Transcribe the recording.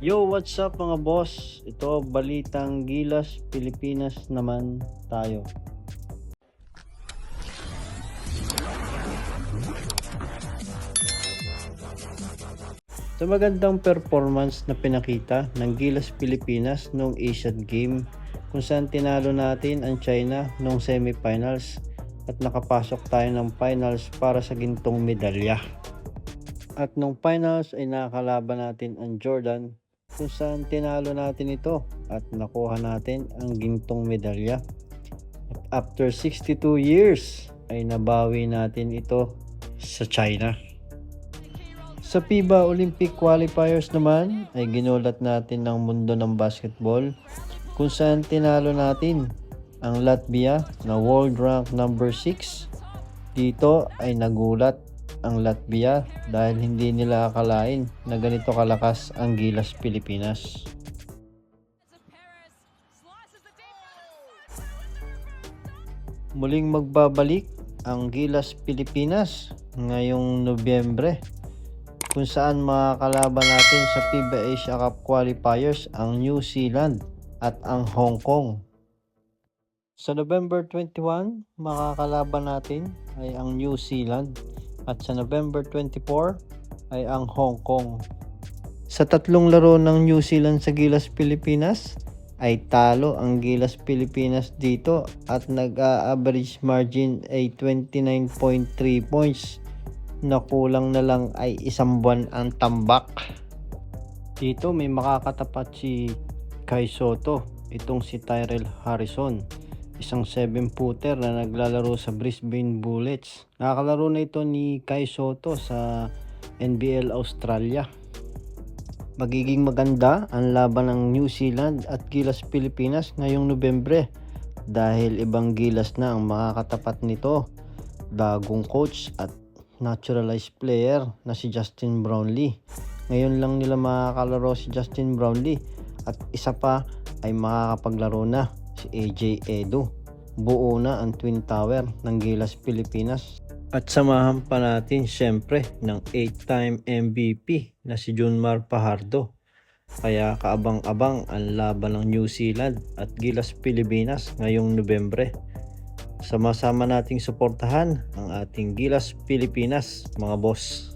Yo, what's up mga boss? Ito, Balitang Gilas, Pilipinas naman tayo. Sa magandang performance na pinakita ng Gilas Pilipinas noong Asian Game kung saan tinalo natin ang China noong semifinals at nakapasok tayo ng finals para sa gintong medalya. At nung finals ay nakakalaban natin ang Jordan kung saan tinalo natin ito at nakuha natin ang gintong medalya. At after 62 years ay nabawi natin ito sa China. Sa FIBA Olympic Qualifiers naman ay ginulat natin ng mundo ng basketball kung saan tinalo natin ang Latvia na world rank number 6. Dito ay nagulat ang Latvia dahil hindi nila akalain na ganito kalakas ang Gilas Pilipinas. Muling magbabalik ang Gilas Pilipinas ngayong Nobyembre kung saan makakalaban natin sa FIBA Asia Cup qualifiers ang New Zealand at ang Hong Kong. Sa November 21, makakalaban natin ay ang New Zealand at sa November 24 ay ang Hong Kong. Sa tatlong laro ng New Zealand sa Gilas Pilipinas ay talo ang Gilas Pilipinas dito at nag-average margin ay 29.3 points na kulang na lang ay isang buwan ang tambak. Dito may makakatapat si Kai Soto, itong si Tyrell Harrison, isang 7-footer na naglalaro sa Brisbane Bullets. Nakakalaro na ito ni Kai Soto sa NBL Australia. Magiging maganda ang laban ng New Zealand at Gilas Pilipinas ngayong Nobyembre dahil ibang gilas na ang makakatapat nito. Bagong coach at naturalized player na si Justin Brownlee. Ngayon lang nila makakalaro si Justin Brownlee at isa pa ay makakapaglaro na si AJ Edo. Buo na ang Twin Tower ng Gilas Pilipinas. At samahan pa natin syempre ng 8-time MVP na si Junmar Pajardo. Kaya kaabang-abang ang laban ng New Zealand at Gilas Pilipinas ngayong Nobyembre. Sama-sama nating suportahan ang ating Gilas Pilipinas mga boss.